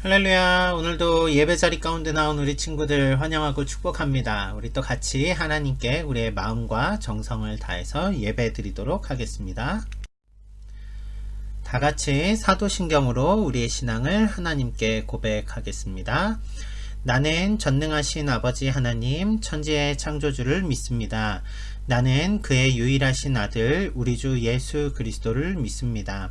할렐루야. 오늘도 예배 자리 가운데 나온 우리 친구들 환영하고 축복합니다. 우리 또 같이 하나님께 우리의 마음과 정성을 다해서 예배 드리도록 하겠습니다. 다 같이 사도신경으로 우리의 신앙을 하나님께 고백하겠습니다. 나는 전능하신 아버지 하나님, 천지의 창조주를 믿습니다. 나는 그의 유일하신 아들, 우리 주 예수 그리스도를 믿습니다.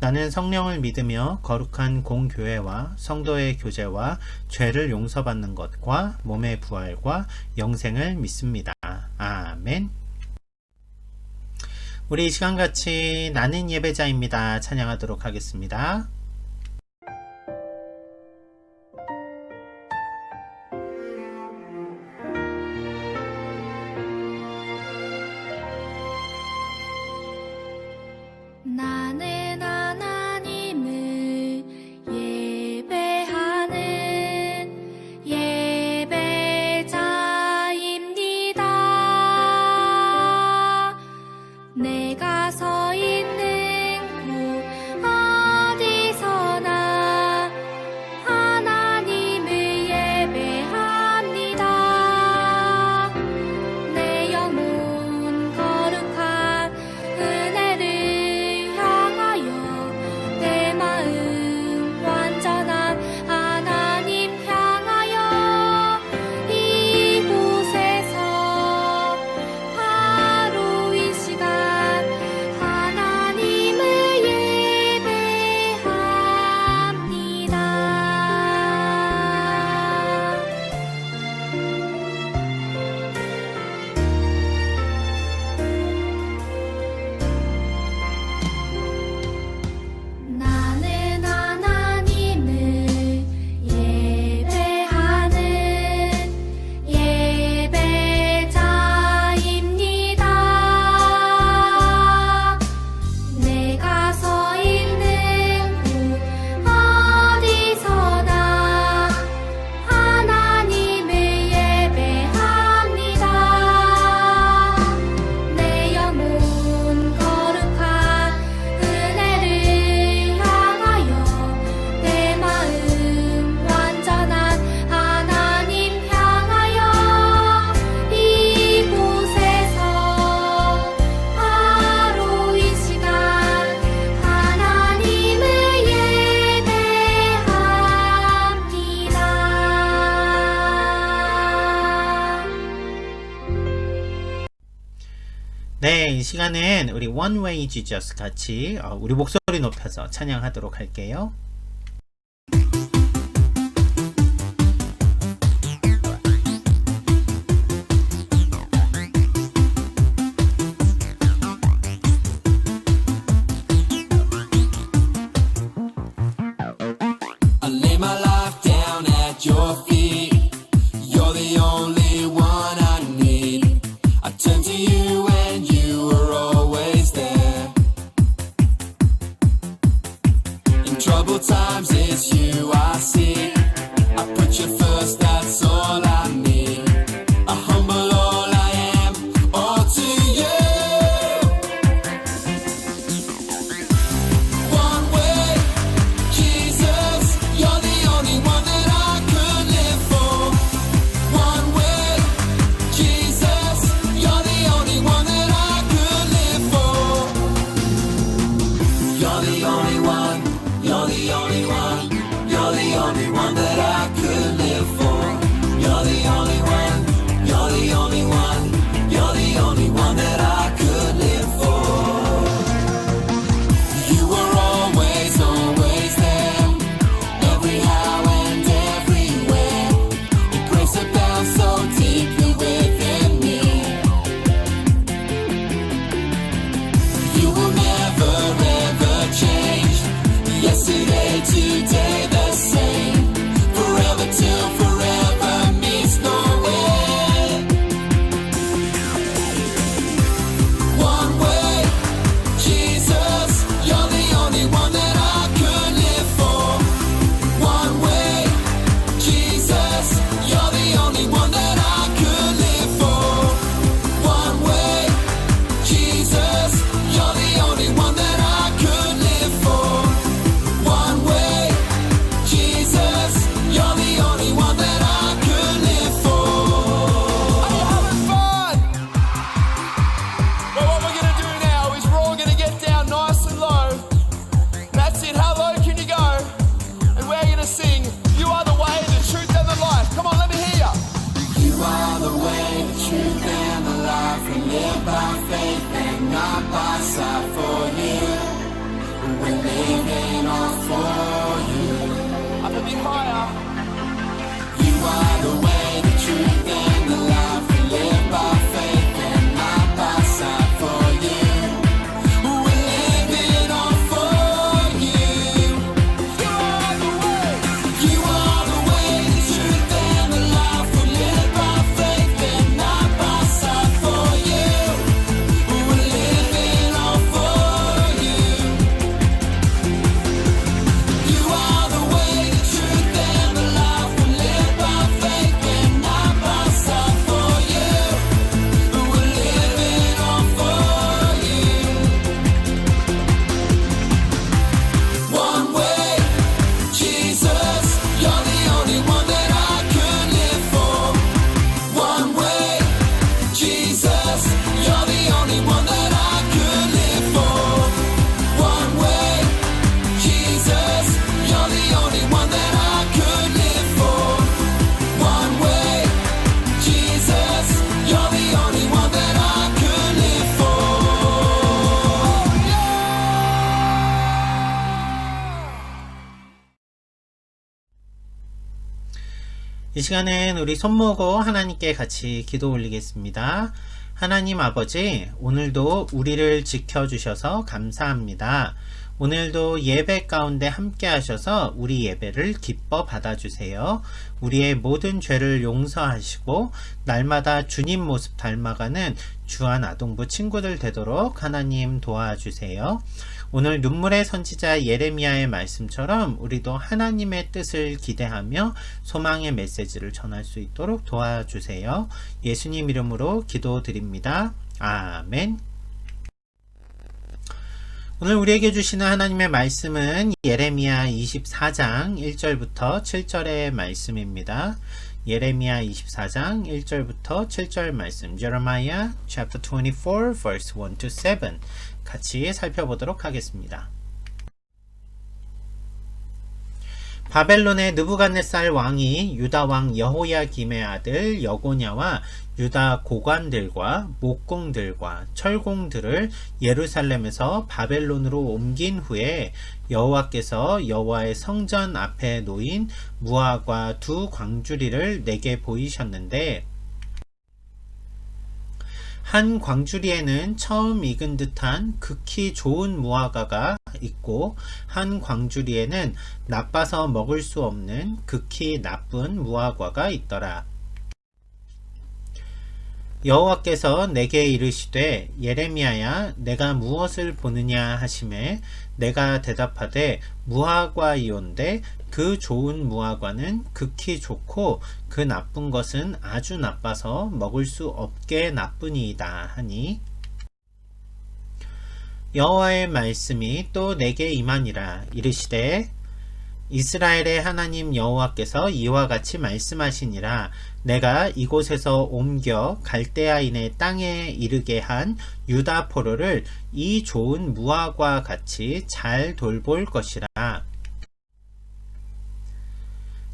나는 성령을 믿으며 거룩한 공교회와 성도의 교제와 죄를 용서받는 것과 몸의 부활과 영생을 믿습니다. 아멘. 우리 이 시간 같이 나는 예배자입니다. 찬양하도록 하겠습니다. 네, 이 시간엔 우리 One Way Jesus 같이 어, 우리 목소리 높여서 찬양하도록 할게요. times it's you. 이 시간엔 우리 손 모고 하나님께 같이 기도 올리겠습니다. 하나님 아버지, 오늘도 우리를 지켜주셔서 감사합니다. 오늘도 예배 가운데 함께 하셔서 우리 예배를 기뻐 받아주세요. 우리의 모든 죄를 용서하시고 날마다 주님 모습 닮아가는 주한 아동부 친구들 되도록 하나님 도와주세요. 오늘 눈물의 선지자 예레미야의 말씀처럼 우리도 하나님의 뜻을 기대하며 소망의 메시지를 전할 수 있도록 도와주세요. 예수님 이름으로 기도드립니다. 아멘. 오늘 우리에게 주시는 하나님의 말씀은 예레미야 24장 1절부터 7절의 말씀입니다. 예레미야 24장 1절부터 7절 말씀. Jeremiah chapter 24 verse 1 to 7. 같이 살펴보도록 하겠습니다. 바벨론의 느부갓네살 왕이 유다 왕 여호야김의 아들 여고냐와 유다 고관들과 목공들과 철공들을 예루살렘에서 바벨론으로 옮긴 후에 여호와께서 여호와의 성전 앞에 놓인 무화과 두 광주리를 내게 보이셨는데 한 광주리에는 처음 익은 듯한 극히 좋은 무화과가 있고 한 광주리에는 나빠서 먹을 수 없는 극히 나쁜 무화과가 있더라. 여호와께서 내게 이르시되 예레미야야 내가 무엇을 보느냐 하심에 내가 대답하되 무화과이온데 그 좋은 무화과는 극히 좋고 그 나쁜 것은 아주 나빠서 먹을 수 없게 나쁘니이다 하니. 여호와의 말씀이 또 내게 임하니라. 이르시되 이스라엘의 하나님 여호와께서 이와 같이 말씀하시니라 내가 이곳에서 옮겨 갈대아인의 땅에 이르게 한 유다 포로를 이 좋은 무화과 같이 잘 돌볼 것이라.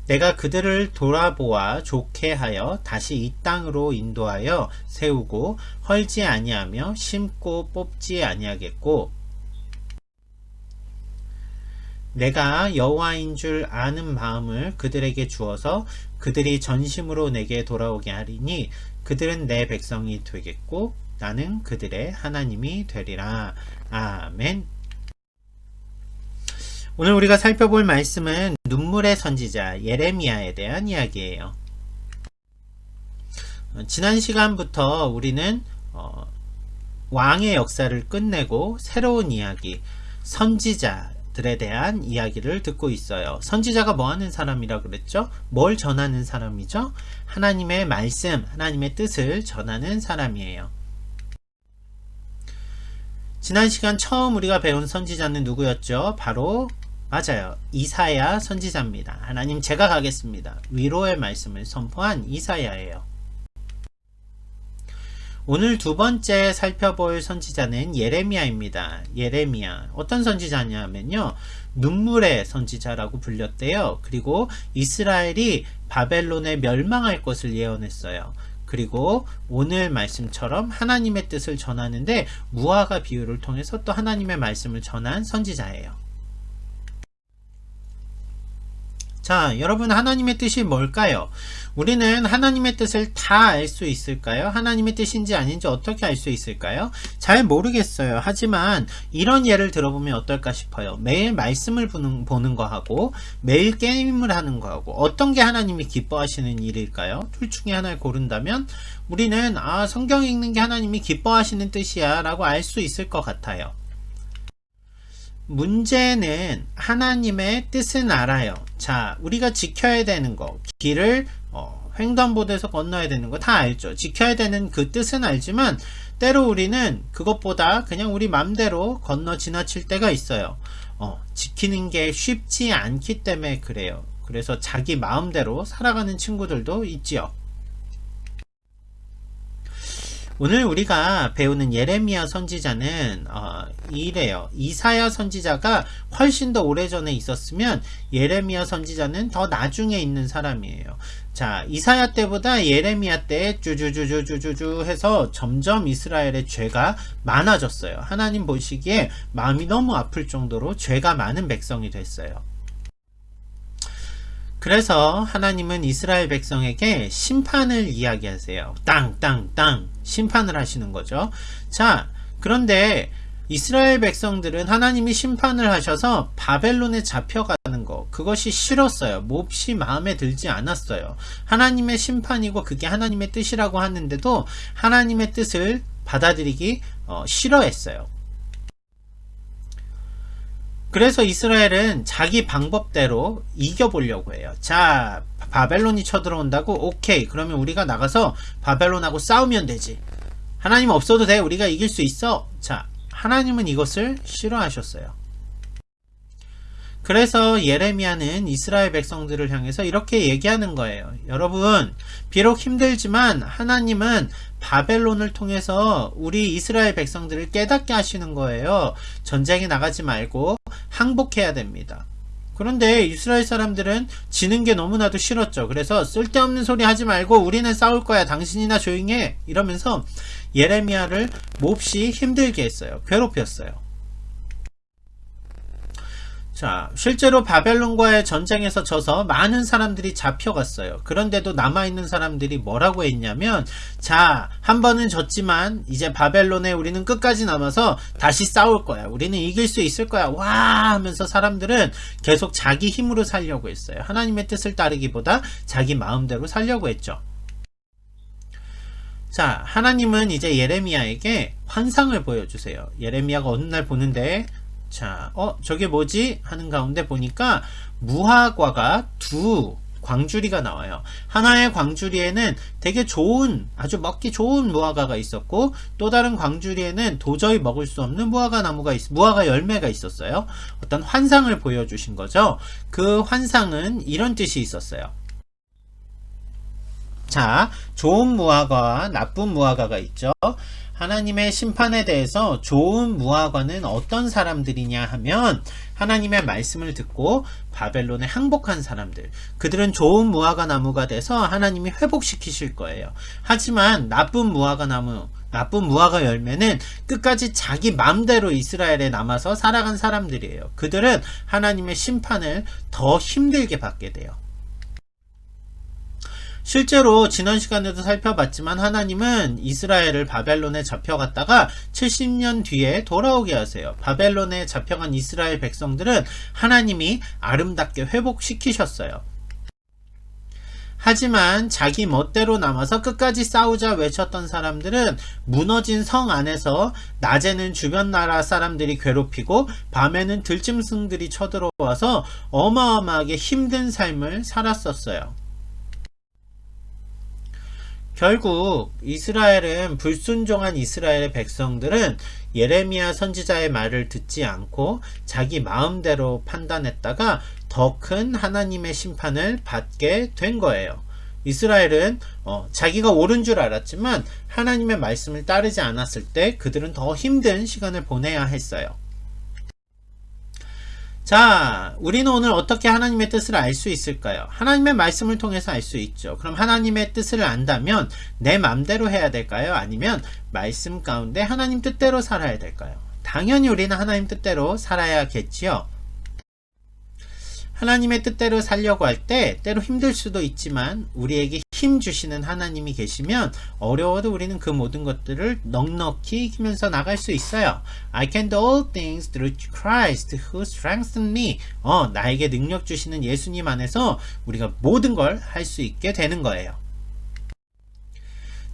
내가 그들을 돌아보아 좋게 하여 다시 이 땅으로 인도하여 세우고 헐지 아니하며 심고 뽑지 아니하겠고 내가 여호와인 줄 아는 마음을 그들에게 주어서 그들이 전심으로 내게 돌아오게 하리니 그들은 내 백성이 되겠고 나는 그들의 하나님이 되리라. 아멘. 오늘 우리가 살펴볼 말씀은 눈물의 선지자 예레미야에 대한 이야기예요. 어, 지난 시간부터 우리는 어, 왕의 역사를 끝내고 새로운 이야기, 선지자 들에 대한 이야기를 듣고 있어요. 선지자가 뭐 하는 사람이라 그랬죠? 뭘 전하는 사람이죠? 하나님의 말씀, 하나님의 뜻을 전하는 사람이에요. 지난 시간 처음 우리가 배운 선지자는 누구였죠? 바로 맞아요. 이사야 선지자입니다. 하나님 제가 가겠습니다. 위로의 말씀을 선포한 이사야예요. 오늘 두 번째 살펴볼 선지자는 예레미야입니다. 예레미야. 어떤 선지자냐면요. 눈물의 선지자라고 불렸대요. 그리고 이스라엘이 바벨론에 멸망할 것을 예언했어요. 그리고 오늘 말씀처럼 하나님의 뜻을 전하는데 무화과 비유를 통해서 또 하나님의 말씀을 전한 선지자예요. 자, 여러분 하나님의 뜻이 뭘까요? 우리는 하나님의 뜻을 다 알 수 있을까요? 하나님의 뜻인지 아닌지 어떻게 알 수 있을까요? 잘 모르겠어요. 하지만 이런 예를 들어보면 어떨까 싶어요. 매일 말씀을 보는, 거하고 매일 게임을 하는 거하고 어떤 게 하나님이 기뻐하시는 일일까요? 둘 중에 하나를 고른다면 우리는 아, 성경 읽는 게 하나님이 기뻐하시는 뜻이야 라고 알 수 있을 것 같아요. 문제는 하나님의 뜻은 알아요. 자, 우리가 지켜야 되는 거, 길을 어, 횡단보도에서 건너야 되는 거 다 알죠. 지켜야 되는 그 뜻은 알지만 때로 우리는 그것보다 그냥 우리 맘대로 건너 지나칠 때가 있어요. 어, 지키는 게 쉽지 않기 때문에 그래요. 그래서 자기 마음대로 살아가는 친구들도 있지요. 오늘 우리가 배우는 예레미야 선지자는 어, 이래요. 이사야 선지자가 훨씬 더 오래전에 있었으면 예레미야 선지자는 더 나중에 있는 사람이에요. 자, 이사야 때보다 예레미야 때 쭈쭈쭈쭈쭈쭈 해서 점점 이스라엘의 죄가 많아졌어요. 하나님 보시기에 마음이 너무 아플 정도로 죄가 많은 백성이 됐어요. 그래서 하나님은 이스라엘 백성에게 심판을 이야기하세요. 땅, 땅, 땅. 심판을 하시는 거죠. 자, 그런데 이스라엘 백성들은 하나님이 심판을 하셔서 바벨론에 잡혀가는 거, 그것이 싫었어요. 몹시 마음에 들지 않았어요. 하나님의 심판이고 그게 하나님의 뜻이라고 하는데도 하나님의 뜻을 받아들이기 어, 싫어했어요. 그래서 이스라엘은 자기 방법대로 이겨보려고 해요. 자, 바벨론이 쳐들어온다고? 오케이. 그러면 우리가 나가서 바벨론하고 싸우면 되지. 하나님 없어도 돼. 우리가 이길 수 있어. 자, 하나님은 이것을 싫어하셨어요. 그래서 예레미야는 이스라엘 백성들을 향해서 이렇게 얘기하는 거예요. 여러분, 비록 힘들지만 하나님은 바벨론을 통해서 우리 이스라엘 백성들을 깨닫게 하시는 거예요. 전쟁에 나가지 말고 항복해야 됩니다. 그런데 이스라엘 사람들은 지는 게 너무나도 싫었죠. 그래서 쓸데없는 소리 하지 말고 우리는 싸울 거야. 당신이나 조용해. 이러면서 예레미야를 몹시 힘들게 했어요. 괴롭혔어요. 자, 실제로 바벨론과의 전쟁에서 져서 많은 사람들이 잡혀갔어요. 그런데도 남아있는 사람들이 뭐라고 했냐면, 자, 한 번은 졌지만, 이제 바벨론에 우리는 끝까지 남아서 다시 싸울 거야. 우리는 이길 수 있을 거야. 와! 하면서 사람들은 계속 자기 힘으로 살려고 했어요. 하나님의 뜻을 따르기보다 자기 마음대로 살려고 했죠. 자, 하나님은 이제 예레미야에게 환상을 보여주세요. 예레미야가 어느 날 보는데, 자, 어, 저게 뭐지? 하는 가운데 보니까 무화과가 두 광주리가 나와요. 하나의 광주리에는 되게 좋은, 아주 먹기 좋은 무화과가 있었고, 또 다른 광주리에는 도저히 먹을 수 없는 무화과 나무가 있, 무화과 열매가 있었어요. 어떤 환상을 보여주신 거죠. 그 환상은 이런 뜻이 있었어요. 자, 좋은 무화과와 나쁜 무화과가 있죠. 하나님의 심판에 대해서 좋은 무화과는 어떤 사람들이냐 하면 하나님의 말씀을 듣고 바벨론에 항복한 사람들. 그들은 좋은 무화과 나무가 돼서 하나님이 회복시키실 거예요. 하지만 나쁜 무화과 나무, 나쁜 무화과 열매는 끝까지 자기 맘대로 이스라엘에 남아서 살아간 사람들이에요. 그들은 하나님의 심판을 더 힘들게 받게 돼요. 실제로 지난 시간에도 살펴봤지만 하나님은 이스라엘을 바벨론에 잡혀갔다가 70년 뒤에 돌아오게 하세요. 바벨론에 잡혀간 이스라엘 백성들은 하나님이 아름답게 회복시키셨어요. 하지만 자기 멋대로 남아서 끝까지 싸우자 외쳤던 사람들은 무너진 성 안에서 낮에는 주변 나라 사람들이 괴롭히고 밤에는 들짐승들이 쳐들어와서 어마어마하게 힘든 삶을 살았었어요. 결국 이스라엘은 불순종한 이스라엘의 백성들은 예레미야 선지자의 말을 듣지 않고 자기 마음대로 판단했다가 더 큰 하나님의 심판을 받게 된 거예요. 이스라엘은 어, 자기가 옳은 줄 알았지만 하나님의 말씀을 따르지 않았을 때 그들은 더 힘든 시간을 보내야 했어요. 자, 우리는 오늘 어떻게 하나님의 뜻을 알 수 있을까요? 하나님의 말씀을 통해서 알 수 있죠. 그럼 하나님의 뜻을 안다면 내 맘대로 해야 될까요? 아니면 말씀 가운데 하나님 뜻대로 살아야 될까요? 당연히 우리는 하나님 뜻대로 살아야겠지요. 하나님의 뜻대로 살려고 할 때 때로 힘들 수도 있지만 우리에게 힘 주시는 하나님이 계시면 어려워도 우리는 그 모든 것들을 넉넉히 이기면서 나갈 수 있어요. I can do all things through Christ who strengthens me. 어, 나에게 능력 주시는 예수님 안에서 우리가 모든 걸 할 수 있게 되는 거예요.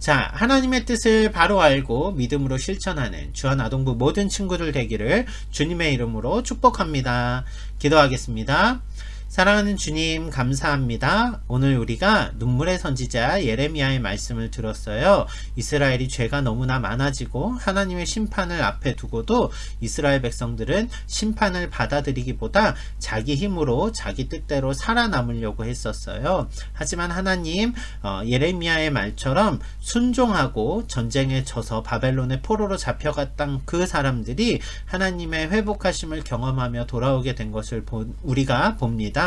자, 하나님의 뜻을 바로 알고 믿음으로 실천하는 주한 아동부 모든 친구들 되기를 주님의 이름으로 축복합니다. 기도하겠습니다. 사랑하는 주님, 감사합니다. 오늘 우리가 눈물의 선지자 예레미야의 말씀을 들었어요. 이스라엘이 죄가 너무나 많아지고 하나님의 심판을 앞에 두고도 이스라엘 백성들은 심판을 받아들이기보다 자기 힘으로 자기 뜻대로 살아남으려고 했었어요. 하지만 하나님, 어, 예레미야의 말처럼 순종하고 전쟁에 져서 바벨론의 포로로 잡혀갔던 그 사람들이 하나님의 회복하심을 경험하며 돌아오게 된 것을 본, 우리가 봅니다.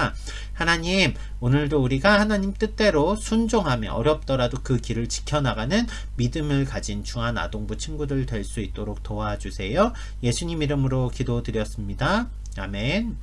하나님, 오늘도 우리가 하나님 뜻대로 순종하며 어렵더라도 그 길을 지켜나가는 믿음을 가진 중한 아동부 친구들 될 수 있도록 도와주세요. 예수님 이름으로 기도드렸습니다. 아멘.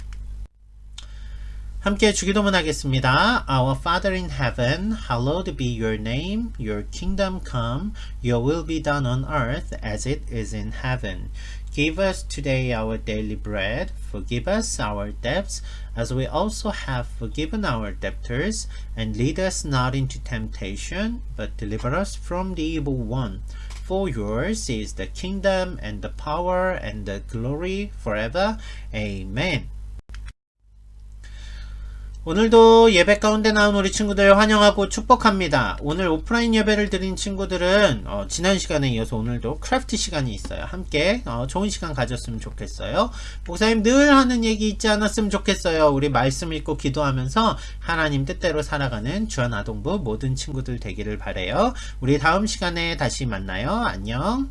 함께 주기도문 하겠습니다. Our Father in heaven, hallowed be your name. Your kingdom come. Your will be done on earth as it is in heaven. Give us today our daily bread. Forgive us our debts as we also have forgiven our debtors. And lead us not into temptation, but deliver us from the evil one. For yours is the kingdom and the power and the glory forever. Amen. 오늘도 예배 가운데 나온 우리 친구들 환영하고 축복합니다. 오늘 오프라인 예배를 드린 친구들은 어, 지난 시간에 이어서 오늘도 크래프트 시간이 있어요. 함께 어, 좋은 시간 가졌으면 좋겠어요. 목사님 늘 하는 얘기 있지 않았으면 좋겠어요. 우리 말씀 읽고 기도하면서 하나님 뜻대로 살아가는 주한 아동부 모든 친구들 되기를 바래요. 우리 다음 시간에 다시 만나요. 안녕.